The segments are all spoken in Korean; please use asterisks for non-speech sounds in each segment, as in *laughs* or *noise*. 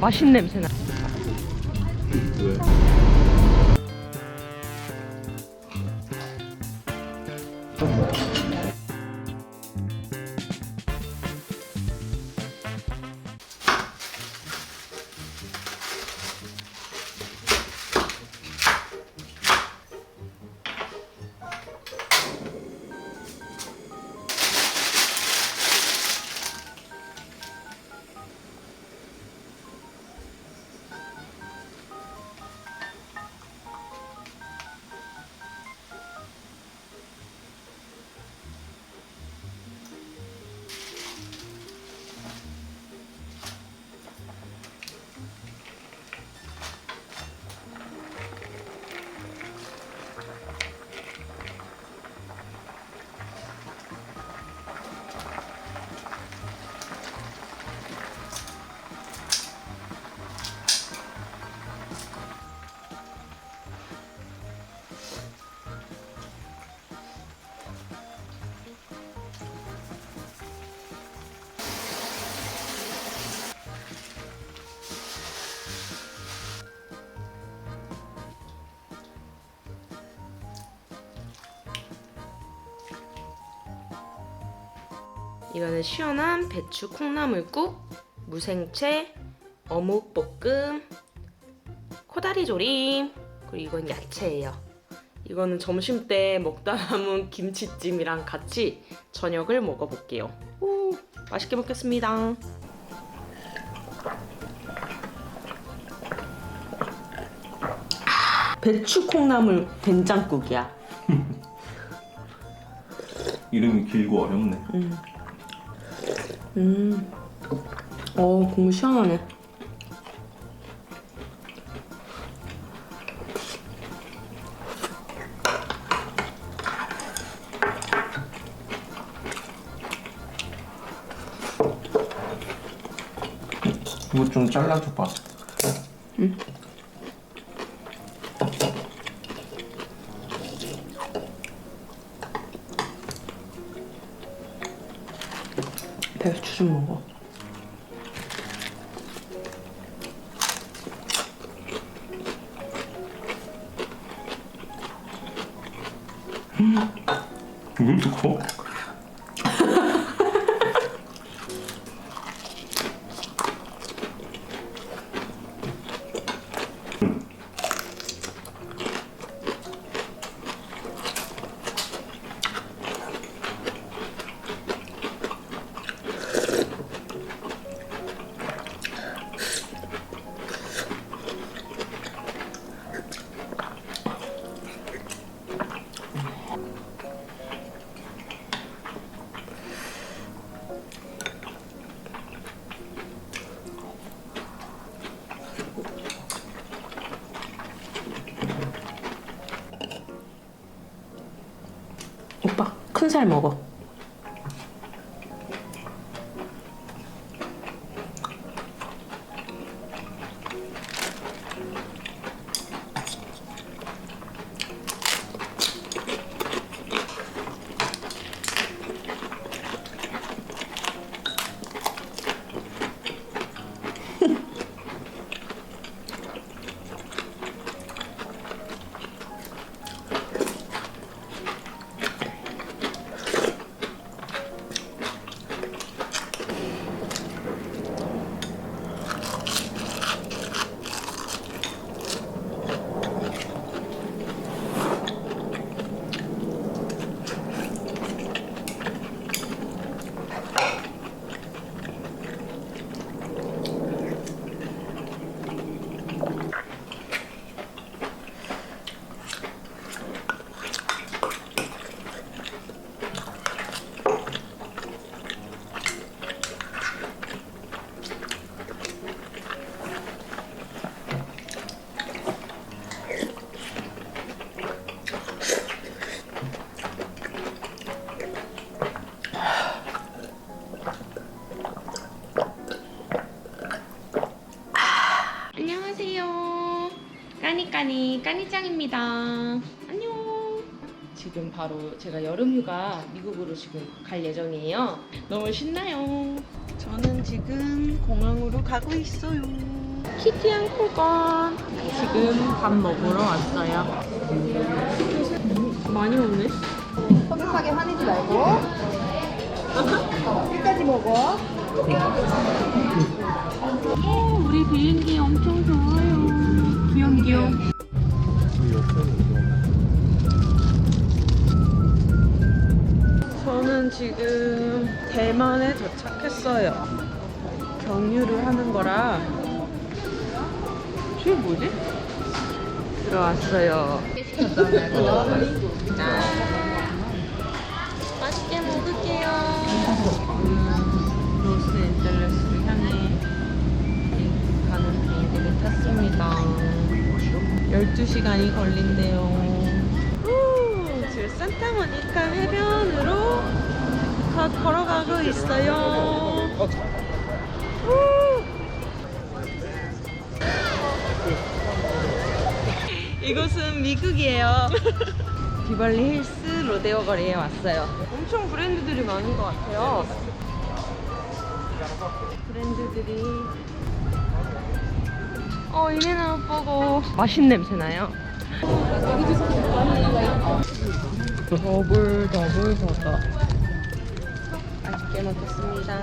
맛있는 냄새 나. 왜? 이거는 시원한 배추 콩나물국, 무생채, 어묵볶음, 코다리 조림, 그리고 이건 야채예요. 이거는 점심 때 먹다 남은 김치찜이랑 같이 저녁을 먹어볼게요. 오, 맛있게 먹겠습니다. 배추 콩나물 된장국이야. *laughs* 이름이 길고 어렵네. 음. 어, 국물 시원하네. 이거 좀 잘라줘 봐. 배 추좀 먹어. 왜 이렇게 커? 큰살 먹어. 안녕하세요. 까니까니 까니짱입니다. 안녕. 지금 바로 제가 여름휴가 미국으로 지금 갈 예정이에요. 너무 신나요. 저는 지금 공항으로 가고 있어요. 키티안 코건 지금 밥 먹으러 왔어요. 많이 먹네. 허접하게 화내지 말고 끝까지 먹어 오, 우리 비행기 엄청 좋아요. 귀염 귀염. 저는 지금 대만에 도착했어요. 경유를 하는 거라. 저게 뭐지? 들어왔어요. 짠. 맛있게 먹을게요. 음, 로스앤젤레스를 향해 가는 비행기를 탔습니다. 12시간이 걸린대요. 후, 지금 산타모니카 해변으로 가, 걸어가고 있어요. 후. 이곳은 미국이에요. *laughs* 비벌리 힐스 로데오 거리에 왔어요. 엄청 브랜드들이 많은 것 같아요. 브랜드들이 어 이래나 보고 맛있는 냄새 나요. 더블 더블 버거 맛있게 먹겠습니다.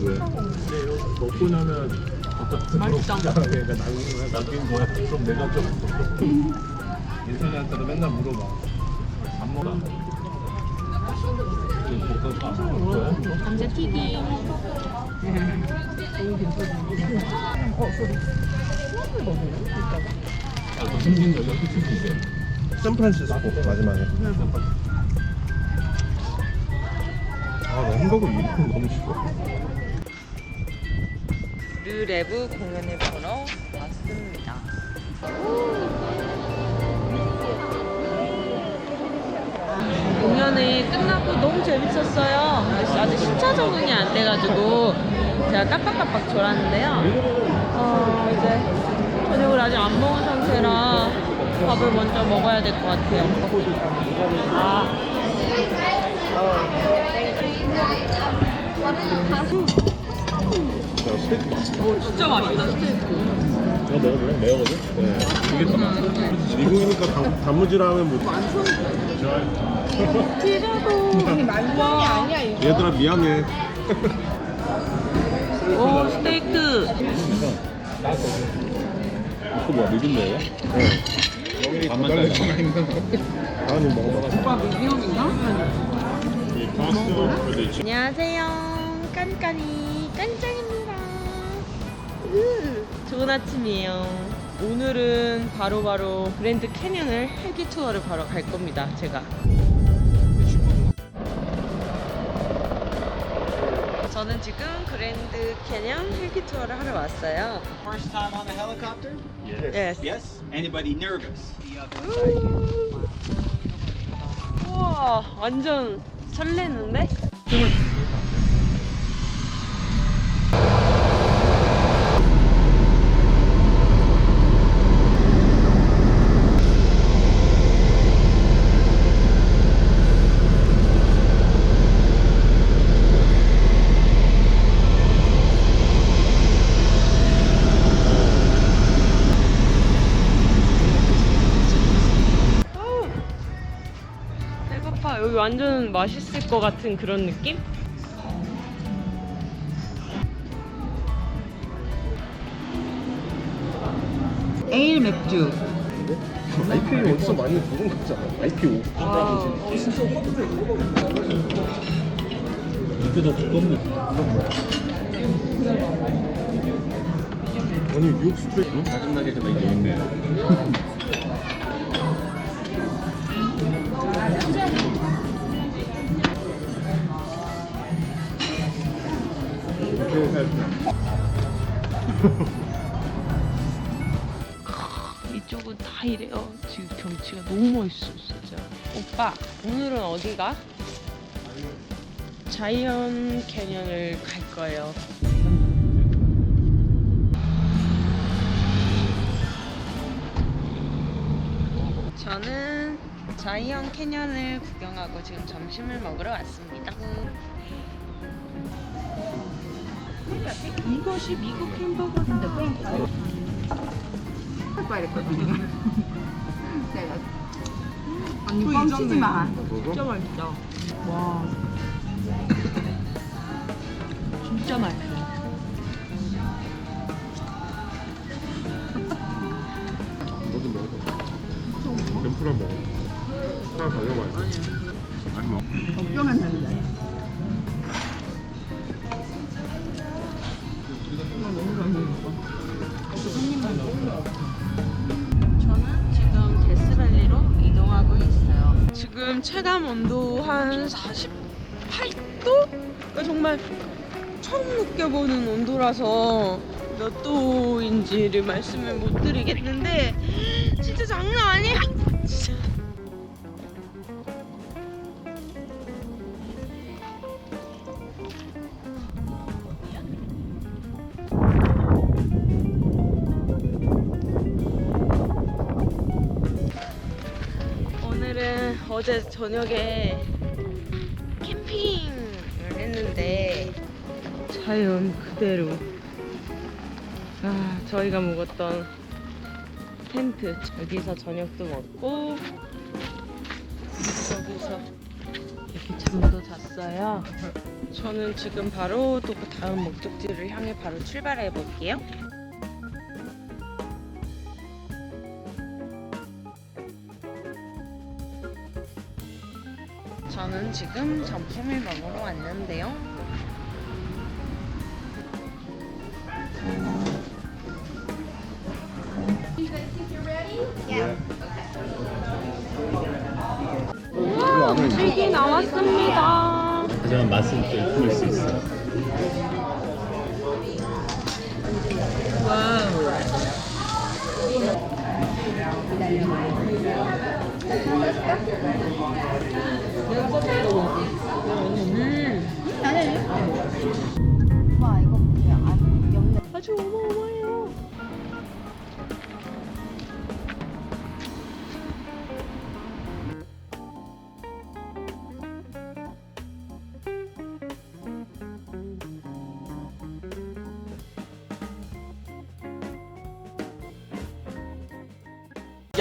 왜? 먹고 나면 맛있다. 그러니까 남긴 거야. 그럼 내가 좀 인선이한테도 맨날 물어봐. 안 먹어? 거야? 감자 튀김. 아. 샌프란시스코 마지막에 아 나 햄버거 이름 너무 싫어 르레브 공연을 보러 왔습니다. 공연이 끝나고 너무 재밌었어요. 아직 신차 적응이 안 돼가지고 제가 깜빡깜빡 졸았는데요. 어, 이제 저녁을 아직 안 먹은 상태라 밥을 먼저 먹어야 될 것 같아요. 아. 오, 진짜 맛있다, 스테이크. 이거 먹어볼래? 매워거든? 네 이게 딱 미국이니까 단, 단무지라면 뭐 피자도. 만성이 아니야 이거 얘들아 미안해 *laughs* 오, 스테이크. 이거 뭐야 미국매야? 네 반만 잘라 아니 먹어봐 안녕하세요. 까니까니 깐짱입니다. 으, 좋은 아침이에요. 오늘은 바로바로 그랜드 캐년을 헬기 투어를 바로 갈 겁니다. 제가. 저는 지금 그랜드 캐년 헬기 투어를 하러 왔어요. First time on a helicopter? Yes. Yes? Anybody nervous? 우. 우와, 완전 설레는데? 것 같은 그런 느낌? 에일 맥주. IPA 어디서 많이 부른 거잖아 IPO 이게 더 두껍네. 아니 뉴욕 스트레이트 짜증나게 좀 이게 있네. *laughs* 다 이래요. 지금 경치가 너무 멋있어, 진짜. 오빠, 오늘은 어디가? 자이언 캐년을 갈 거예요. 저는 자이언 캐년을 구경하고 지금 점심을 먹으러 왔습니다. 이것이 미국 햄버거인데 할 거야 이랬거든 내가 언니 뻥 치지 마 진짜 맛있다. 와. 진짜 맛있어. 너도 먹어. 덴푸라 먹어. 하나 가져봐야 많이 먹어. 걱정은 되는데 체감 온도 한 48도? 그러니까 정말 처음 느껴보는 온도라서 몇 도인지를 말씀을 못 드리겠는데 진짜 장난 아니야. 진짜. *laughs* 어제 저녁에 캠핑을 했는데 자연 그대로. 아 저희가 묵었던 텐트. 여기서 저녁도 먹고 여기서 이렇게 잠도 잤어요. 저는 지금 바로 또 그 다음 목적지를 향해 바로 출발해 볼게요 저는 지금 점심을 먹으러 왔는데요. 우와, 음식이 나왔습니다. 하지만 맛은 좀 틀릴 수 있어. 와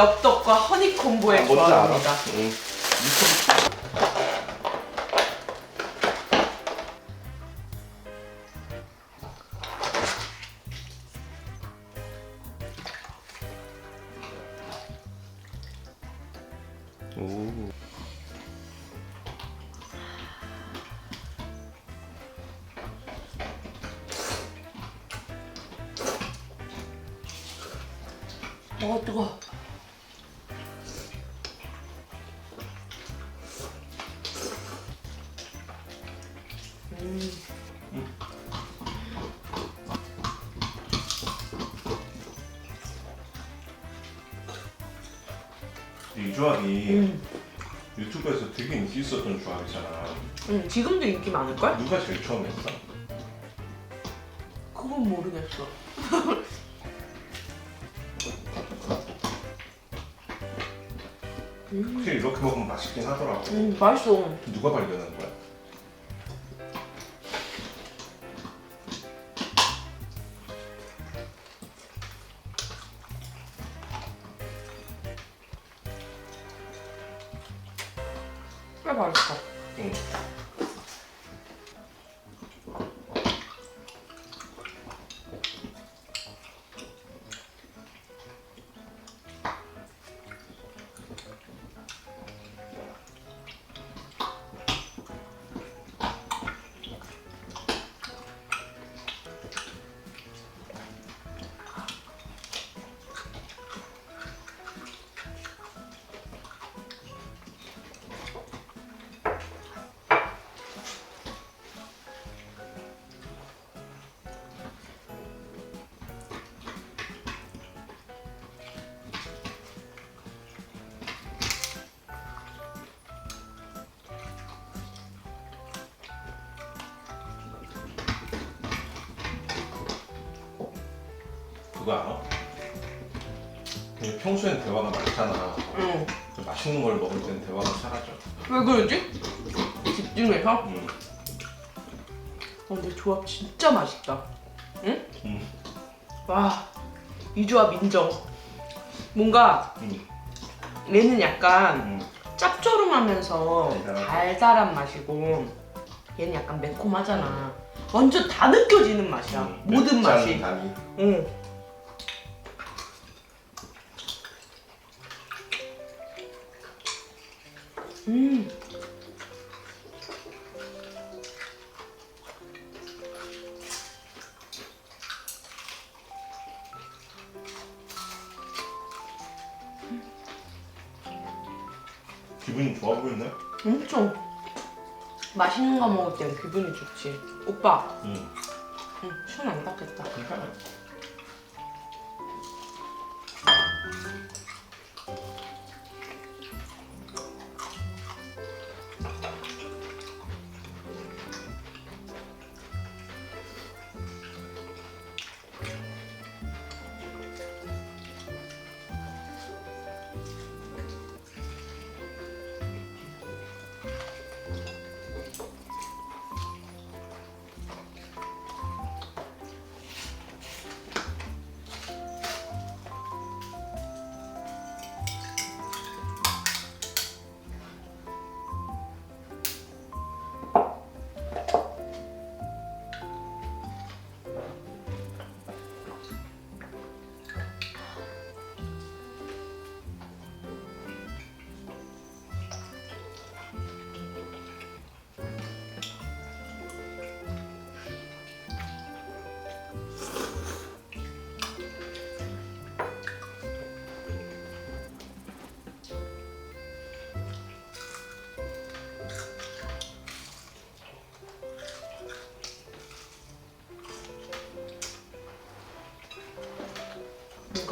엽떡과 허니콤보의 조합입니다. 오. 어 뜨거. 유튜브에서 되게 인기 있었던 조합이잖아. 응, 지금도 인기 많을걸? 누가 제일 처음 했어? 그건 모르겠어. *laughs* 확실히 이렇게 먹으면 맛있긴 하더라고. 음, 맛있어. 누가 발견한 거야? 평소엔 대화가 많잖아. 응. 그 맛있는 걸 먹을 때는 대화가 사라져. 왜 그러지? 집중해서? 응. 근데 조합 진짜 맛있다. 응? 음. 와, 이 조합 인정. 뭔가 음. 얘는 약간 음. 짭조름하면서 달달하고. 달달한 맛이고 얘는 약간 매콤하잖아. 완전 다 느껴지는 맛이야. 음, 모든 맵짠 맛이. 응. 음. 기분이 좋아 보이네. 엄청 맛있는 거 먹을 땐 기분이 좋지. 오빠, 응. 응, 손안 닦겠다.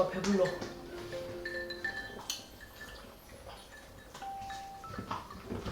배불러.